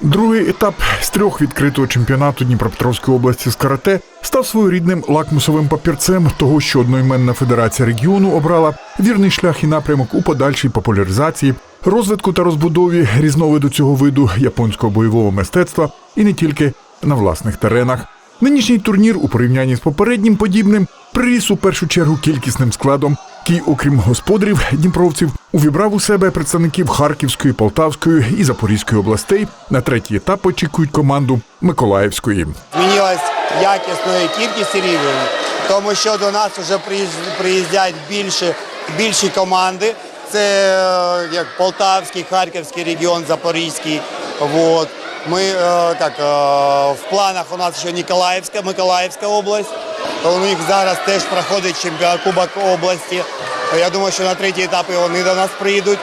Другий етап з трьох відкритого чемпіонату Дніпропетровської області з карате став своєрідним лакмусовим папірцем того, що одноіменна федерація регіону обрала вірний шлях і напрямок у подальшій популяризації, розвитку та розбудові різновиду цього виду японського бойового мистецтва і не тільки на власних теренах. Нинішній турнір у порівнянні з попереднім подібним приріс у першу чергу кількісним складом, який, окрім господарів дніпровців, увібрав у себе представників Харківської, Полтавської і Запорізької областей. На третій етап очікують команду Миколаївської. змінилась якісно і кількість рівень, тому що до нас вже приїзд- приїздять більше, більші команди. Це е, як Полтавський, Харківський регіон, Запорізький. Вот. Ми е, так, е, в планах у нас ще Ніколаївська, Миколаївська область. У них зараз теж проходить чемпіонат Кубок області. Я думаю, що на третій етап вони до нас приїдуть.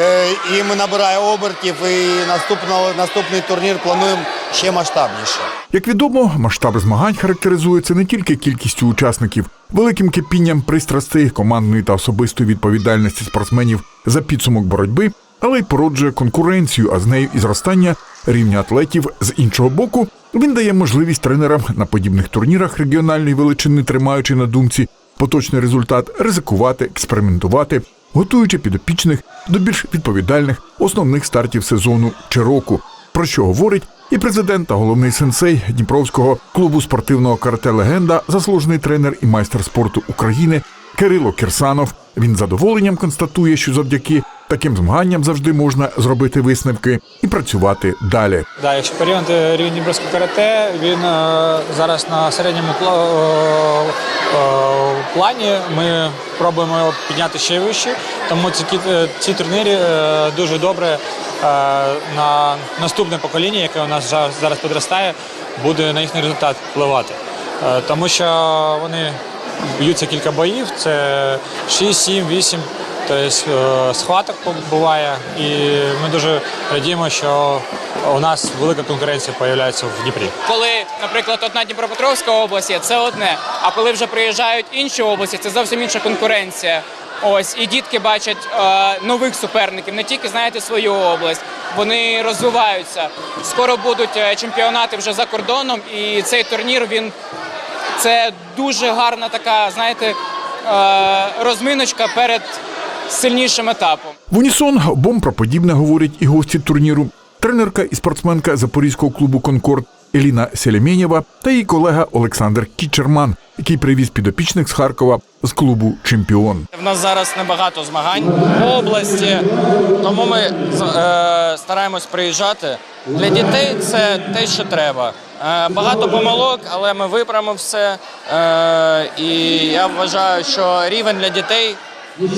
Е, І ми набираємо обертів. І наступного, наступний турнір плануємо ще масштабніше. Як відомо, масштаб змагань характеризується не тільки кількістю учасників, великим кипінням пристрастей, командної та особистої відповідальності спортсменів за підсумок боротьби, але й породжує конкуренцію, а з нею і зростання рівня атлетів. З іншого боку, він дає можливість тренерам на подібних турнірах регіональної величини, тримаючи на думці поточний результат, ризикувати, експериментувати, готуючи підопічних до більш відповідальних основних стартів сезону чи року. Про що говорить і президент та головний сенсей Дніпровського клубу спортивного карате Легенда, заслужений тренер і майстер спорту України Кирило Кірсанов. Він задоволенням констатує, що завдяки таким змаганням завжди можна зробити висновки і працювати далі. Да, якщо порівняти рівень Дніпровського карате, він е, зараз на середньому е, е, плані. Ми пробуємо його підняти ще вище. Тому ці, ці турніри дуже добре на наступне покоління, яке у нас зараз підростає, буде на їхній результат впливати. Тому що вони б'ються кілька боїв, це 6, 7, 8 Тобто схваток буває, і ми дуже радіємо, що у нас велика конкуренція з'являється в Дніпрі. коли, наприклад, одна Дніпропетровська область це одне. А коли вже приїжджають інші області, це зовсім інша конкуренція. Ось і дітки бачать е, нових суперників, не тільки знаєте свою область. Вони розвиваються. Скоро будуть е, чемпіонати вже за кордоном, і цей турнір він це дуже гарна така, знаєте, е, розминочка перед сильнішим етапом. В унісон бом про подібне говорять і гості турніру. Тренерка і спортсменка запорізького клубу Конкорд Еліна Селемєнєва та її колега Олександр Кічерман, який привіз підопічних з Харкова з клубу Чемпіон. В нас зараз небагато змагань в області, тому ми е, стараємось приїжджати. Для дітей це те, що треба. Е, багато помилок, але ми виправимо все. Е, і я вважаю, що рівень для дітей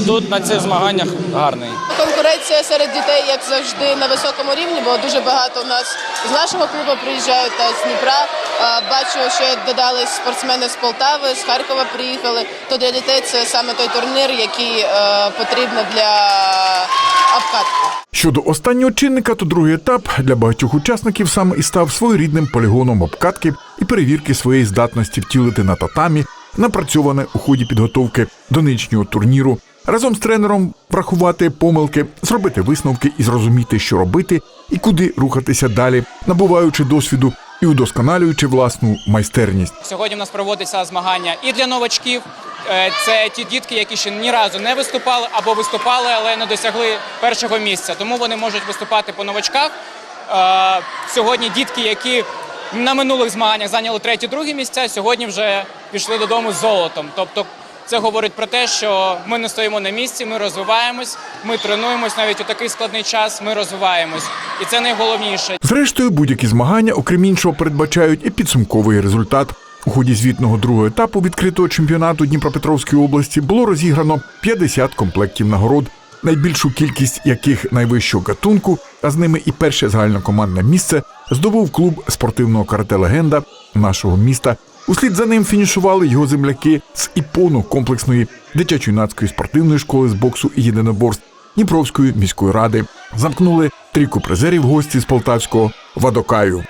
тут на цих змаганнях гарний. Конкуренція серед дітей, як завжди, на високому рівні, бо дуже багато у нас з нашого клубу приїжджають та з Дніпра. Бачу, що додались спортсмени з Полтави, з Харкова приїхали. То для дітей це саме той турнір, який е, потрібно для обкатки. Щодо останнього чинника, то другий етап для багатьох учасників саме і став своєрідним полігоном обкатки і перевірки своєї здатності втілити на татамі, напрацьоване у ході підготовки до нинішнього турніру. Разом з тренером врахувати помилки, зробити висновки і зрозуміти, що робити і куди рухатися далі, набуваючи досвіду і удосконалюючи власну майстерність. Сьогодні в нас проводиться змагання і для новачків. Е, Це ті дітки, які ще ні разу не виступали або виступали, але не досягли першого місця. Тому вони можуть виступати по новачках. Е, Сьогодні дітки, які на минулих змаганнях зайняли треті-другі місця, сьогодні вже пішли додому з золотом. Тобто це говорить про те, що ми не стоїмо на місці, ми розвиваємось, ми тренуємось навіть у такий складний час. Ми розвиваємось, і це найголовніше. Зрештою, будь-які змагання, окрім іншого, передбачають і підсумковий результат. У ході звітного другого етапу відкритого чемпіонату Дніпропетровської області було розіграно 50 комплектів нагород, найбільшу кількість яких найвищого гатунку, а з ними і перше загальнокомандне місце здобув клуб спортивного карате легенда нашого міста. Услід за ним фінішували його земляки з іпону комплексної дитячо-юнацької спортивної школи з боксу і єдиноборств Дніпровської міської ради. Замкнули трійку призерів гості з Полтавського Вадокаю.